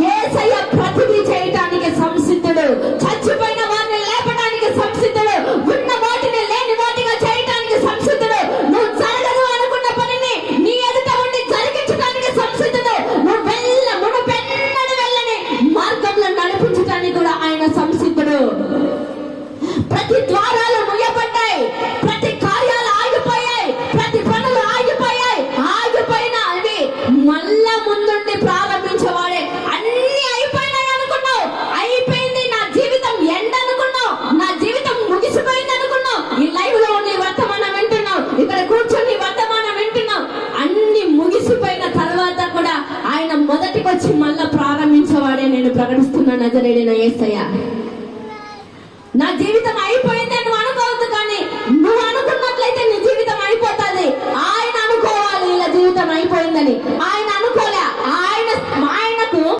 ఏసయ్య ప్రతిదీ చేయటానికి సంసిద్ధుడు. చచ్చిపోయిన వారిని లేపడానికి సంసిద్ధుడు. ఉన్న వాటిని లేని వాటిగా చేయటానికి సంసిద్ధుడు. నువ్వు జరగదు అనుకున్న పనిని నీ ఎదుట ఉండి జరిగించడానికి సంసిద్ధుడు. నువ్వు వెళ్ళ మునుపెన్నడు వెళ్ళని మార్గంలో నడిపించడానికి కూడా ఆయన సంసిద్ధుడు. ప్రతి ద్వారాలు ముయ్యబడ్డాయి. ప్రతి కార్యాలు ఆగిపోయాయి. ప్రతి పనులు ఆగిపోయాయి. ఆగిపోయిన అవి మళ్ళా ముందుండి ప్రా వచ్చి మళ్ళా ప్రారంభించేవాడే నేను ప్రకటిస్తున్న నజరేడిన ఏసయ్య. నా జీవితం అయిపోయింది నువ్వు అనుకోవద్దు కానీ నువ్వు అనుకున్నట్లయితే నీ జీవితం అయిపోతుంది. ఆయన అనుకోవాలి ఇలా జీవితం అయిపోయిందని. ఆయన